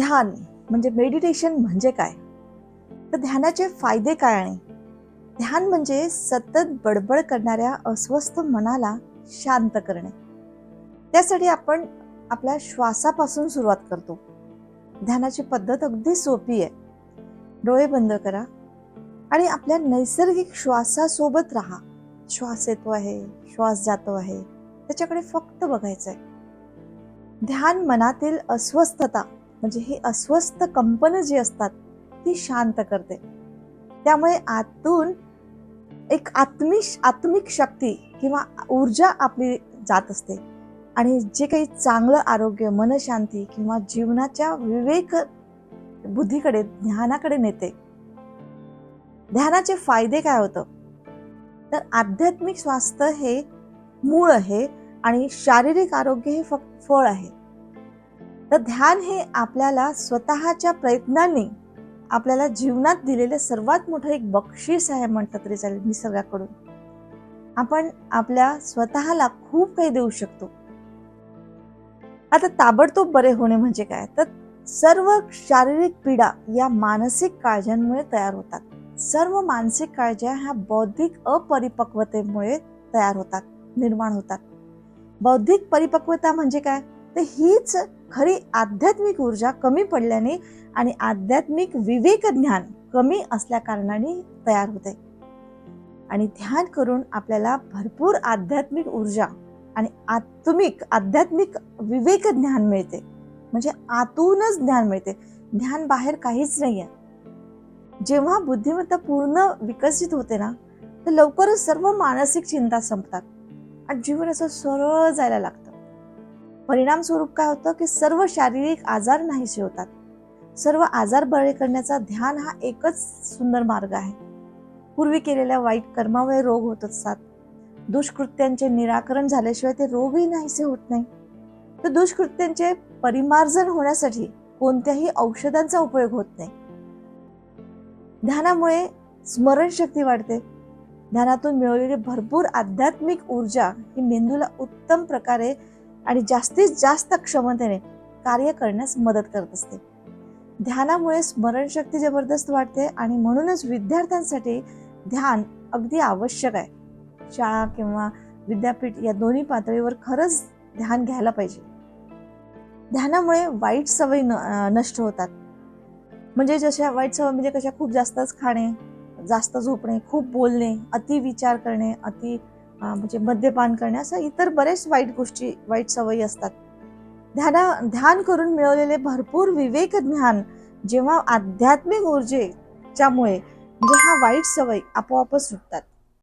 ध्यान म्हणजे मेडिटेशन म्हणजे काय? तर ध्यानाचे फायदे काय आणि? ध्यान म्हणजे सतत बडबड करणाऱ्या अस्वस्थ मनाला शांत करणे. त्यासाठी आपण आपल्या श्वासापासून सुरुवात करतो. ध्यानाची पद्धत अगदी सोपी आहे. डोळे बंद करा आणि आपल्या नैसर्गिक श्वासासोबत राहा. श्वास येतो आहे श्वास जातो आहे. त्याच्याकडे फक्त बघायचं आहे ध्यान मनातील अस्वस्थता म्हणजे ही अस्वस्थ कंपन जी असतात ती शांत करते. त्यामुळे आतून एक आत्मिश आत्मिक शक्ती किंवा ऊर्जा आपली जात असते. आणि जे काही चांगलं आरोग्य मनशांती किंवा जीवनाच्या विवेक बुद्धीकडे ध्यानाकडे नेते. ध्यानाचे फायदे काय होतं? तर आध्यात्मिक स्वास्थ्य हे मूळ आहे आणि शारीरिक आरोग्य हे फक्त फळ आहे. तर ध्यान हे आपल्याला स्वतःच्या प्रयत्नांनी आपल्याला जीवनात दिलेलं सर्वात मोठं एक बक्षीस आहे म्हटलं तरी चालेल निसर्गाकडून आपण आपल्या स्वतःला खूप काही देऊ शकतो. आता ताबडतोब बरे होणे म्हणजे काय? तर सर्व शारीरिक पीडा या मानसिक काळज्यांमुळे तयार होतात. सर्व मानसिक काळज्या ह्या बौद्धिक अपरिपक्वतेमुळे तयार होतात निर्माण होतात. बौद्धिक परिपक्वता म्हणजे काय? तर हीच खरी आध्यात्मिक ऊर्जा कमी पडल्याने आणि आध्यात्मिक विवेक ज्ञान कमी असल्या कारणाने तयार होते. आणि ध्यान करून आपल्याला भरपूर आध्यात्मिक ऊर्जा आणि आत्मिक आध्यात्मिक विवेक ज्ञान मिळते. म्हणजे आतूनच ज्ञान मिळते. ध्यान बाहेर काहीच नाही आहे जेव्हा बुद्धिमत्ता पूर्ण विकसित होते ना तर लवकरच सर्व मानसिक चिंता संपतात. आणि जीवन असं सरळ जायला लागतं. परिणाम स्वरूप काय होतं की सर्व शारीरिक आजार नाहीसे होतात. सर्व आजार बरे करण्याचा ध्यान हा एकच सुंदर मार्ग आहे. पूर्वी केलेल्या वाईट कर्मामुळे रोग होत असतात. दुष्कृत्यांचे निराकरण झाल्याशिवाय ते रोगही नाहीसे होत नाही. तर दुष्कृत्यांचे परिमार्जन होण्यासाठी कोणत्याही औषधांचा उपयोग होत नाही. ध्यानामुळे स्मरणशक्ती वाढते. ध्यानातून मिळवलेली भरपूर आध्यात्मिक ऊर्जा ही मेंदूला उत्तम प्रकारे आणि जास्तीत जास्त क्षमतेने कार्य करण्यास मदत करत असते. ध्यानामुळे स्मरणशक्ती जबरदस्त वाढते आणि म्हणूनच विद्यार्थ्यांसाठी ध्यान अगदी आवश्यक आहे. शाळा किंवा विद्यापीठ या दोन्ही पातळीवर खरंच ध्यान घ्यायला पाहिजे. ध्यानामुळे वाईट सवयी न नष्ट होतात. म्हणजे जशा वाईट सवय म्हणजे कशा खूप जास्तच खाणे जास्त झोपणे खूप बोलणे अति विचार करणे अति म्हणजे मद्यपान करणे असं इतर बरेच वाईट गोष्टी वाईट सवयी असतात. ध्याना ध्यान करून मिळवलेले भरपूर विवेक ज्ञान जेव्हा आध्यात्मिक ऊर्जेच्यामुळे म्हणजे हा वाईट सवयी आपोआपच सुटतात.